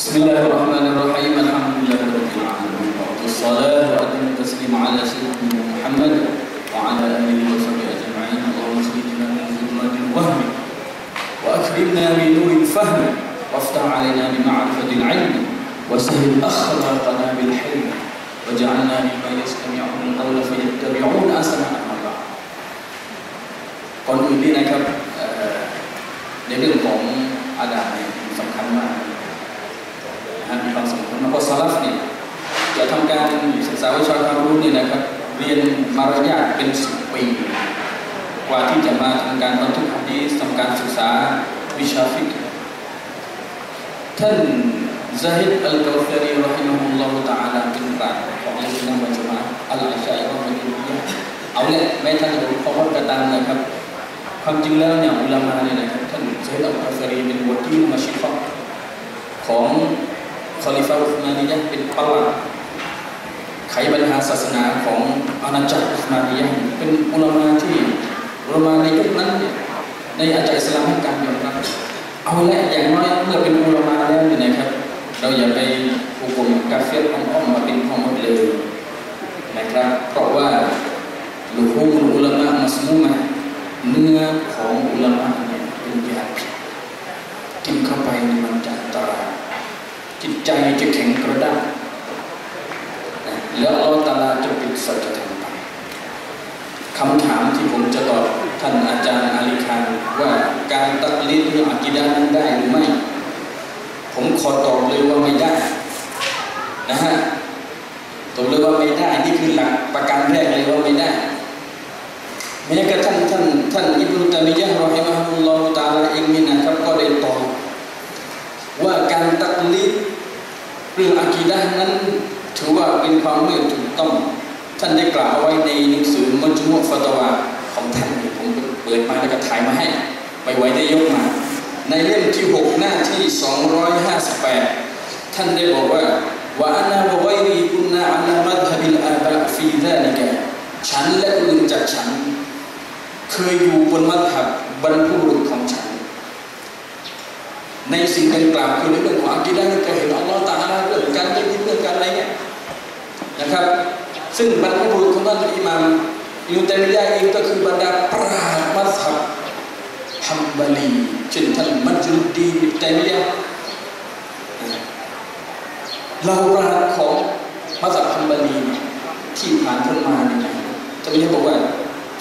بسم الله الرحمن الرحيم الحمد لله رب العالمين والصلاة وأتم التسليم على سيدنا محمد وعلى آله وصحبه أجمعين اللهم اخرجنا من ظلمات الوهم وأكرمنا بنور الفهم وافتح علينا بمعرفة العلم وسهل أخلاقنا بالحلم وجعلنا ممن يستمعون القول فيتبعون أحسنه أما بعد ก่ มารยาทเป็นสิบปีกว่าที่จะมาทำการบรรทุกฮะดีษทำการศึกษาวิชาฟิกท่านซาฮิดอัลกาฟารีรอฮิมุลลอฮุตะอาลาเป็นปราชญ์ของอัลลอฮฺวะจมาอัลอาชัยรอฮิมะฮุลลอฮ์เอาเนี่ยแม้ท่านจะรู้ข้อมูลกระตันนะครับ ความจริงแล้วเนี่ยอุลามาเนี่ยนะครับท่านเซฮ์อัลกาฟารีเป็นวกีลมาชิฟะของคอลิฟาอุสมานียะห์เป็นปลัดไขปัญหาศาสนาของอาณาจักรอุสมานียะห์เป็นอุลามาที่อุลามาในยุคนั้นเนี่ยในอาจารย์อิสลามให้การยอมรับเอาละอย่างน้อยเมื่อเป็นอุลามาแล้วเนี่ยนะครับ เราอย่าไปหุกมกาเฟรอ้อมมาเป็นของหมดเลยนะครับเพราะว่าลูกฮูมุลอุลามะมัสมูมะเนื้อของอุลามะเนี่ยเป็นยาพิษกินเข้าไปนี่มันจะอันตรายจิตใจจะแข็งกระด้างแล้วอัลลอฮฺตาลาจะปิดสัจธรรม คำถามที่ผมจะตอบท่านอาจารย์อาลีคานว่าการตักลีดเรื่องอากิดานั้นได้หรือไม่ ผมขอตอบเลยว่าไม่ได้นะฮะตอบเลยว่าไม่ได้ นี่คือหลักประการแรกเลยว่าไม่ได้แม้กระทั่งท่านท่านอิบนุตัมียะห์รอฮิมะฮุลลอฮุตาลาเองนี่นะครับก็ได้ตอบว่าการตักลีดเรื่องอากีดะห์นั้น ถือว่าเป็นความไม่ถูกต้อง ท่านได้กล่าวเอาไว้ในหนังสือมัจมุฟะตะวาของท่านผมเปิดมาแล้วก็ถ่ายมาให้ไม่ไหวได้ยกมา ในเล่มที่ 6 หน้าที่ 258 ท่านได้บอกว่าว่าอนาบะไวรีกุนาอัลลมัดฮบิลอาบะฟีซาลิกะฉันและอื่นจากฉัน เคยอยู่บนมัธยับบรรพุรุษของฉัน ในสิ่งดังกล่าวคือในเรื่องของอากิดะห์ก็เห็น ซึ่งบรรพบุรุษของท่านอิหม่ามอินุตัยมียะห์เองก็คือบรรดาปราชญ์มัธยับฮัมบาลีเช่นท่านมัจจุดดีอิบตัยมียะเราปราชญ์ของมัธยับฮัมบาลีที่ผ่านพ้นมาเนี่ยจะไม่ใช่บอกว่า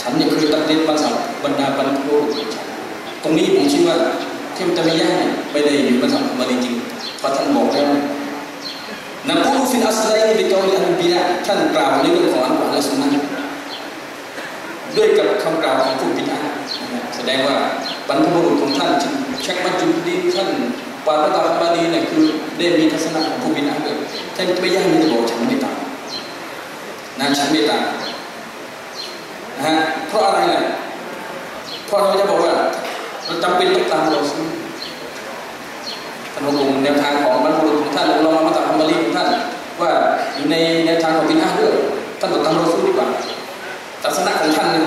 ฉันเนี่ยเคยตัดเล็บาสับบรรดาบรรพบุรุษของฉันตรงนี้ผมคิดว่าเทพตะมียะเนี่ยไม่ได้อยู่ภาษาบาลีจริงเพราะท่านบอกแล้ว นักูฟิลอัสไลน์ในกาลีอันบิดาท่านกล่าวในเรื่องของอัลกุรอานและสุนนะด้วยกับคำกล่าวของผู้บิดาแสดงว่าบรรพบุรุษของท่านเช่นเชคบัจจุดีท่านปาระตาบาลีเนี่ยคือได้มีทัศนะของผู้บิดาเลยท่านไม่ย่างไม่ได้บอกฉันไม่ตามนะฉันไม่ตามนะฮะเพราะอะไรล่ะเพราะเราจะบอกว่าเราจำเป็นต้องตามเราซึ่งท่านองค์แนวทางของบรรพบุรุษของท่านเรา ในแนวทางของบินอาด้วยท่านต้องตามราซึ่งดีกว่าศาสนาของท่านนึง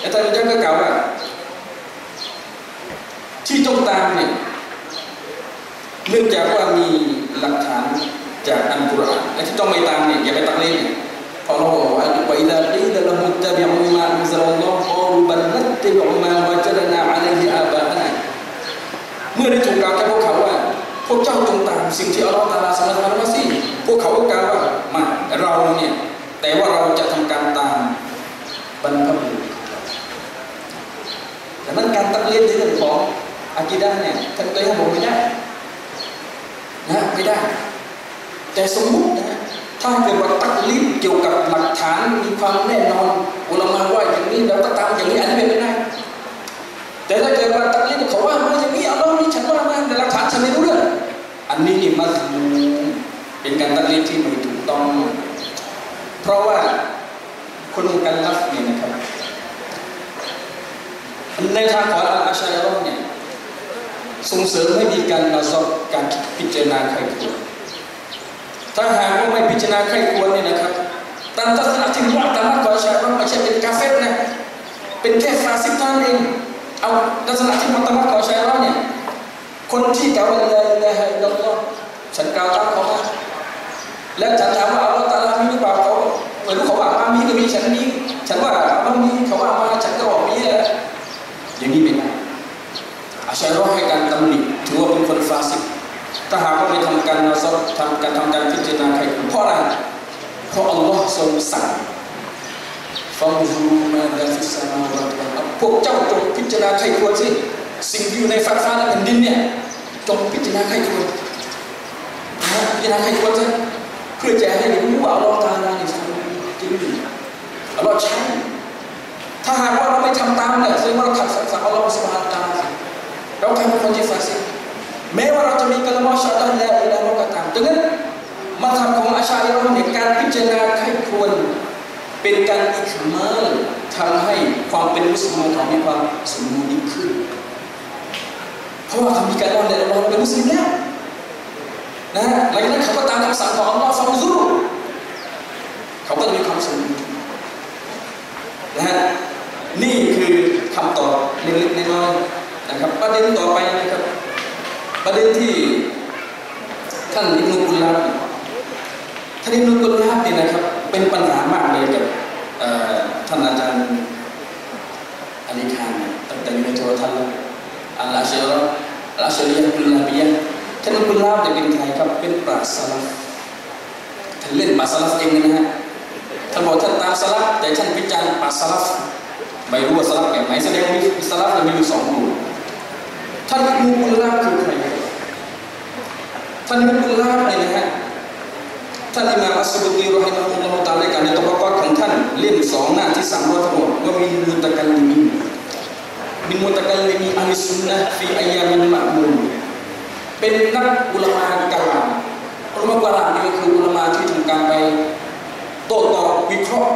แล้วท่านยังก็กล่าวว่า ที่ต้องตามเนี่ยเนื่องจากว่ามีหลักฐานจากอัลกุรอานและที่ต้องไม่ตามเนี่ยอย่าไปตักเล่น Allah wa idza qila lahum ittabi'u ma anzalallah qalu bal nattabi'u ma wajadna 'alayhi aba'ana เมื่อได้ถูกกล่าว พวกเจ้าจงตามสิ่งที่อัลลอฮฺตาลาสมทานมาสิพวกเขาก็กล่าวว่ามาเราเนี่ยแต่ว่าเราจะทำการตามบรรพบุรุษดังนั้นการตักเล่นในเรื่องของอากีดะเนี่ยท่านเคยให้บอกไม่ได้นะไม่ได้ แต่สมมุตินะถ้าเกิดว่าตักลิบเกี่ยวกับหลักฐานมีความแน่นอนอุลามาว่าอย่างนี้เราก็ตามอย่างนี้อัน ลิบที่ไม่ถูกต้อง เพราะว่าคนกันลับเนี่ยนะครับ ในทางของอัลอาชัยรอเนี่ยส่งเสริมให้มีการมาสอบการพิจารณาใครควรถ้าหากว่าไม่พิจารณาใครควรเนี่ยนะครับตามทัศนะที่มุตตะมัดของชาเราไม่ใช่เป็นกาเฟตนะเป็นแค่ฟาสิกเท่านั้นเองเอาทัศนะที่มุตตะมัดของชาเราเนี่ยคนที่กล่าวว่าลาอิลาฮะอิลลัลลอฮ์ฉันกล่าวตามเขามา แล้วฉันถามว่าอัลลอฮฺตาลามีหรือเปล่าเขาไม่รู้เขาว่ามามีก็มีฉันมีฉันว่าอัลลอฮ์มีเขาว่ามาฉันก็บอกมีแหละอย่างนี้ไม่ได้อาชัยรอให้การตำหนิถือว่าเป็นคนฟาสิกถ้าหากว่าไม่ทำการนซทำการทำการพิจารณาใครเพราะอะไรเพราะอัลลอฮ์ทรงสั่งฟังดูมาดาฟิสมาวัตพวกเจ้าจงพิจารณาใครควรสิสิ่งที่อยู่ในฟ้าฟ้าและแผ่นดินเนี่ยจงพิจารณาใครควรพิจารณาใครควรซะ เพื่อจะให้รู้ว่าอัลลอฮ์ตาลาเนี่ยจริงอัลลอฮ์ใช่ถ้าหากว่าเราไม่ทำตามเนี่ยแสดงว่าเราขัดสั่งอัลลอฮ์สุบฮานตาลาเราทำเป็นคนที่ฟาสิกแม้ว่าเราจะมีกลมอชาดานแล้วแล้วก็ตามดังนั้นมาทำของอาชาอิเราเนี่ยการพิจารณาใครควรเป็นการอิคมาลทำให้ความเป็นมุสลิมของมีความสมบูรณ์ยิ่งขึ้นเพราะว่าเขามีการว่าในเราเป็นมุสลิมแล้ว นะหลังจากนั้นเขาก็ตามคำสั่งของอัลลอฮ์ฟังซูเขาก็จะมีความสมบูรณ์นะฮะนี่คือคำตอบเล็กๆน้อยๆนะครับ ประเด็นต่อไปนะครับ ประเด็นที่ท่านอิบนุกุลลาบท่านอิบนุกุลลาบเนี่ยนะครับ เป็นปัญหามากเลยกับท่านอาจารย์อาลีคานตั้งแต่อยู่ในโทรทัศน์อัลลาเชลอัลลาเชลียกุล ท่านอุลลาบจะเป็นใครครับเป็นปราศสลับท่านเล่นปราศสลับเองนะฮะท่านบอกท่านตามสลับแต่ท่านวิจารณ์ปราศสลับไม่รู้ว่าสลับแบบไหนแสดงว่าสลับมีอยู่สองกลุ่มท่านอิบนุลลาบคือใครท่านอิบนุกุลลาบเนี่ยนะฮะท่านอิมามอัสบุตีรอฮิมะฮุลลอฮุตาลาการในตบกอของท่านเล่มสองหน้าที่สามร้อยทั้งหมดว่ามีมุตะกัลลิมินมีมุตะกัลลิมีอัลสุนนะฟีอายามินมะมูล เป็นนักอุลมากะลามอุลมากะลามนี่ก็คืออุลมาที่ทำการไปโต้ตอบวิเคราะห์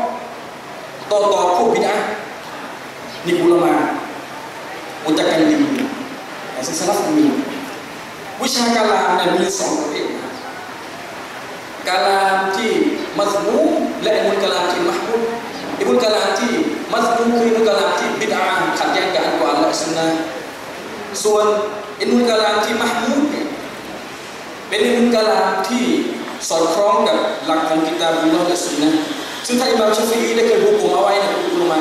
โต้ตอบผู้บิดารณานี่อุลมามุตะกัลลิมินไอ้สิสลับมีวิชากะลามเนี่ยมีสองประเภทการลามที่มัซมูและอิมุลกาลามที่มหมุดอิมุลกาลามที่มัซมูคืออิมุลกาลามที่บิดาขัดแย้งกับอัลกุรอานและสุนนะส่วน อิมุลกาลามที่มหมุดเป็นอิมุลกาลามที่สอดคล้องกับหลักของกิตาบุลลอฮ์และสุนนะซึ่งท่านอิมามชาฟีอีได้เคยบุกคุมเอาไว้ในอุลมะ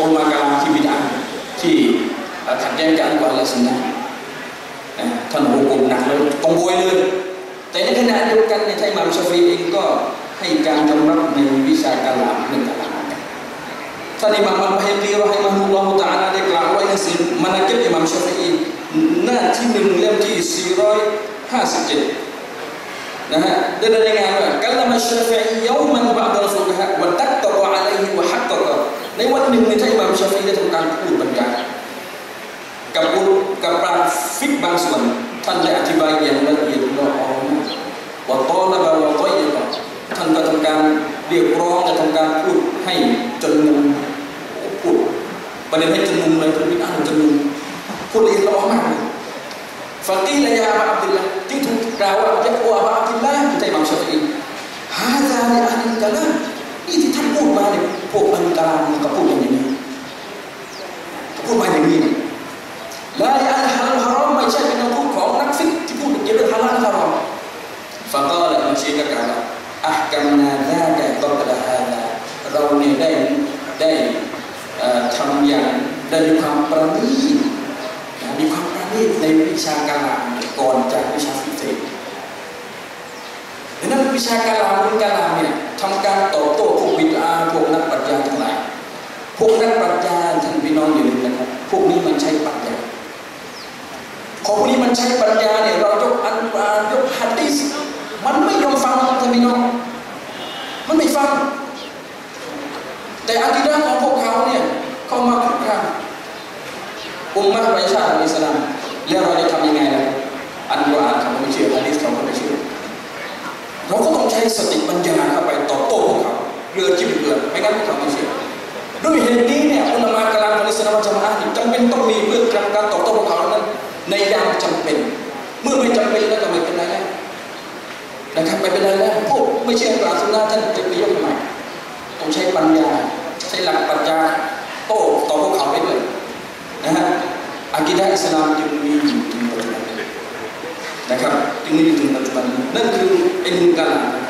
อุลมะกาลามที่บิดาที่ขัดแย้งกับอัลกุรอานและสุนนะท่านบุกคุมหนักเลยตรงโวยเลยแต่ในขณะเดียวกันในไทยมามชาฟีเองก็ให้การยอมรับในวิชาการลามเรื่องการลามท่านอิมามอัลบาฮิรีรอฮิมะฮุลลอฮุตะอาลาได้กล่าวไว้ในหนังสือมานากิบอิมามชาฟี หน้าที่หนึ่งเล่มที่ 457 นะฮะได้รายงานว่ากัลมาชาฟียอมันบะดะฟุกฮะวะตักตะอะลัยฮิวะฮักตะในวันหนึ่งในไทยอิหม่ามชาฟีได้ทำการพูดบรรยายกับกับปราฟิกบางส่วนท่านได้อธิบายอย่างละเอียดละออว่าตอนละบาวะต้อยท่านก็ทำการเรียกร้องและทำการพูดให้จนมุมพูดประเด็นให้จนมุมเลยท่านวิอ่านจนมุม พูดลอียดละออมากฟักีลยาบะอับดุลละที่ถูกกล่าวว่าจะโออาบอับดุลละที่ใจมังชาฟีฮาซาลิอันกะลานี่ที่ท่านพูดมาเนี่ยพวกอันกะลามันก็พูดอย่างนี้พูดมาอย่างนี้ลาอันฮาลฮารอมไม่ใช่เป็นคำพูดของนักฟิกที่พูดเกี่ยวกับฮาลาลฮารอมฟังก็เลยมันชี้กับการอักกัมนาดาแก่ตบดาฮาลาเราเนี่ยได้ได้ทำอย่างได้มีความประณีตมีความประณีต ในวิชาการก่อนจากวิชาฟิสิกส์ดังนั้นวิชาการามวิการามเนี่ยทำการตอบโต้พวกวิทยาพวกนักปรัชญาทั้งหลายพวกนักปรัชญาท่านพี่น้องอย่าลืมนะครับพวกนี้มันใช้ปรัชญาพอพวกนี้มันใช้ปัญญาเนี่ยเรายกอันกุรอายกฮัดดิสมันไม่ยอมฟังท่านพี่น้อง มันไม่ฟัง แต่อากิดะของพวกเขาเนี่ยเขามาคุกคามอุมมะประชาชนอิสลาม แล้วเราจะทำยังไงล่ะอันกุรอานเขาไม่เชื่อฮัดดิสเขาไม่เชื่อเราก็ต้องใช้สติปัญญาเข้าไปตอบโต้พวกเขาเรือจิ้มเรือไม่งั้นพวกเขาไม่เชื่อด้วยเหตุนี้เนี่ยอุลามะกลางอิสลามจำเป็นจำเป็นต้องมีเพื่อการตอบโต้พวกเขานั้น ในยามจำเป็น เมื่อไม่จำเป็นแล้วก็ไม่เป็นไรแล้วนะครับไม่เป็นไรแล้วพวกไม่เชื่อกลาสุนนะท่านจะไปยกทำไมต้องใช้ปัญญา ใช้หลักปัญญาโต้ต่อพวกเขาไปด้วยนะฮะอากิดะอิสลาม นะครับจึงมีถึงปัจจุบันนั่นคือไอ้นการล